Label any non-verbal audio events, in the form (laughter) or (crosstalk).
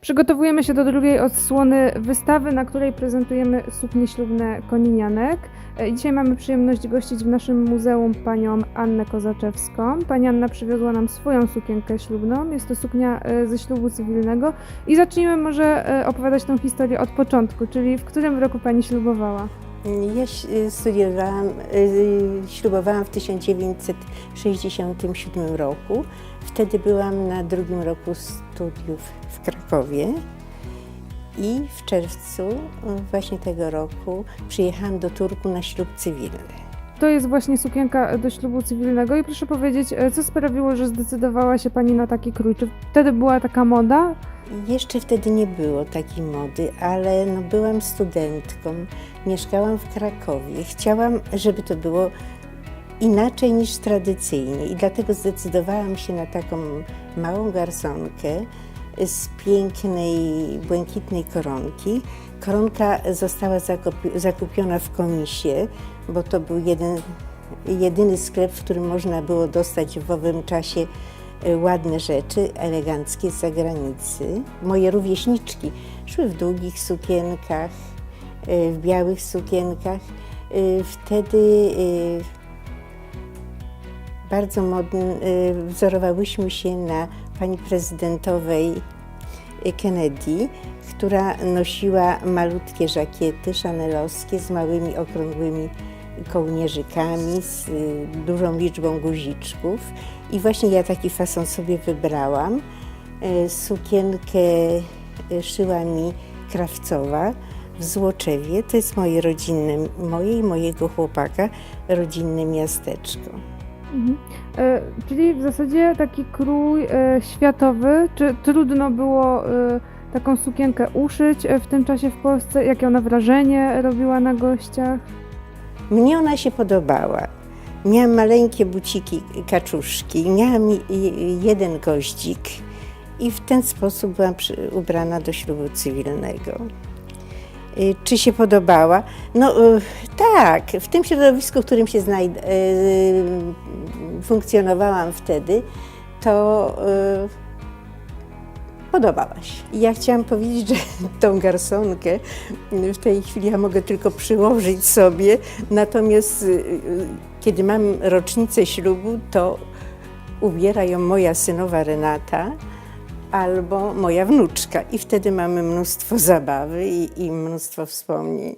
Przygotowujemy się do drugiej odsłony wystawy, na której prezentujemy suknie ślubne koninianek. E, Dzisiaj mamy przyjemność gościć w naszym muzeum panią Annę Kozaczewską. Pani Anna przywiozła nam swoją sukienkę ślubną. Jest to suknia e, ze ślubu cywilnego. I zacznijmy może e, opowiadać tą historię od początku, czyli w którym roku pani ślubowała? Ja ś- studiowałam, y, ślubowałam w 1967 roku. Wtedy byłam na drugim roku studiów w Krakowie i w czerwcu y, właśnie tego roku przyjechałam do Turku na ślub cywilny. To jest właśnie sukienka do ślubu cywilnego i proszę powiedzieć, e, co sprawiło, że zdecydowała się pani na taki krój? Czy wtedy była taka moda? Jeszcze wtedy nie było takiej mody, ale no byłam studentką, mieszkałam w Krakowie. Chciałam, żeby to było inaczej niż tradycyjnie i dlatego zdecydowałam się na taką małą garsonkę z pięknej, błękitnej koronki. Koronka została zakupi- zakupiona w komisie, bo to był jeden, jedyny sklep, w którym można było dostać w owym czasie e, ładne rzeczy, eleganckie z zagranicy. Moje rówieśniczki szły w długich sukienkach, e, w białych sukienkach. E, Wtedy bardzo modn, e, wzorowałyśmy się na pani prezydentowej Kennedy, która nosiła malutkie żakiety szanelowskie z małymi okrągłymi kołnierzykami, z y, dużą liczbą guziczków. I właśnie ja taki fason sobie wybrałam. E, Sukienkę e, szyła mi krawcowa w Złoczewie. To jest moje rodzinne, moje i mojego chłopaka rodzinne miasteczko. Mhm. E, czyli w zasadzie taki krój e, światowy. Czy trudno było e, taką sukienkę uszyć w tym czasie w Polsce? Jakie ona wrażenie robiła na gościach? Mnie ona się podobała. Miałam maleńkie buciki, kaczuszki, miałam jeden goździk i w ten sposób byłam ubrana do ślubu cywilnego. Czy się podobała? No tak, w tym środowisku, w którym się znajd- funkcjonowałam wtedy, to y, podobała się. I Ja chciałam powiedzieć, że (laughs) tą garsonkę w tej chwili ja mogę tylko przyłożyć sobie, natomiast y, y, kiedy mam rocznicę ślubu, to ubiera ją moja synowa Renata albo moja wnuczka i wtedy mamy mnóstwo zabawy i, i mnóstwo wspomnień.